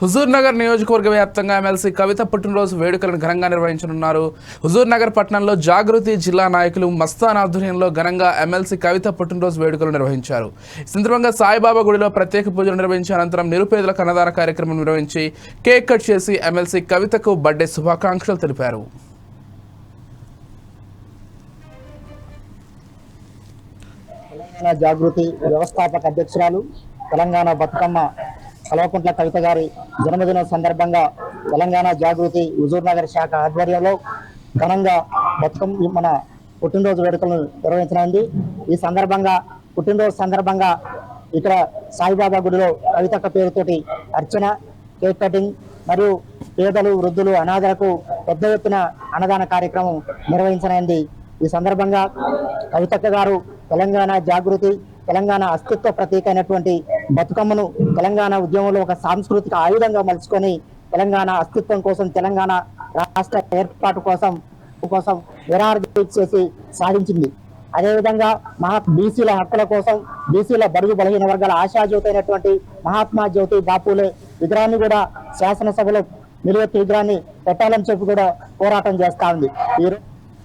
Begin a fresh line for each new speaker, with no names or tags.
హుజూర్ నగర్ నియోజకవర్గ వ్యాప్తంగా ఎమ్మెల్సీ కవిత పుట్టినరోజు వేడుకలను ఘనంగా నిర్వహించనున్నారు. హుజూర్ నగర్ పట్టణంలో జాగృతి జిల్లా నాయకులు మస్తాన్ ఆధ్వర్యంలో ఘనంగా ఎమ్మెల్సీ కవిత పుట్టినరోజు వేడుకలు నిర్వహించారు. ఈ సందర్భంగా సాయిబాబా గుడిలో ప్రత్యేక పూజలు నిర్వహించిన అనంతరం నిరుపేదలకు అన్నదాన కార్యక్రమం నిర్వహించి కేక్ కట్ చేసి ఎమ్మెల్సీ కవితకు బర్త్డే శుభాకాంక్షలు తెలిపారు.
తెలంగాణ జాగృతి వ్యవస్థాపక అధ్యక్షురాలు తెలంగాణ బతుకమ్మ కల్వకుంట్ల కవిత గారి జన్మదినం సందర్భంగా తెలంగాణ జాగృతి హుజూర్ నగర్ శాఖ ఆధ్వర్యంలో ఘనంగా బతుకం మన పుట్టినరోజు వేడుకలను నిర్వహించనుంది. ఈ సందర్భంగా పుట్టినరోజు సందర్భంగా ఇక్కడ సాయిబాబా గుడిలో కవితక్క పేరుతోటి అర్చన కేక్ కటింగ్ మరియు పేదలు వృద్ధులు అనాథలకు పెద్ద ఎత్తున అన్నదాన కార్యక్రమం నిర్వహించనుంది. ఈ సందర్భంగా కవితక్క గారు తెలంగాణ జాగృతి తెలంగాణ అస్తిత్వ ప్రతీక అయినటువంటి బతుకమ్మను తెలంగాణ ఉద్యమంలో ఒక సాంస్కృతిక ఆయుధంగా మలుచుకొని తెలంగాణ అస్తిత్వం కోసం తెలంగాణ రాష్ట్ర ఏర్పాటు కోసం కోసం నిరాహార చేసి సాధించింది అదేవిధంగా మహా బీసీల హక్కుల కోసం బీసీల బడుగు బలహీన వర్గాల ఆశాజ్యోతి అయినటువంటి మహాత్మా జ్యోతి బాపులే విగ్రహాన్ని కూడా శాసనసభలో నిలువెత్తి విగ్రహాన్ని పెట్టాలని చెప్పి కూడా పోరాటం చేస్తా ఉంది.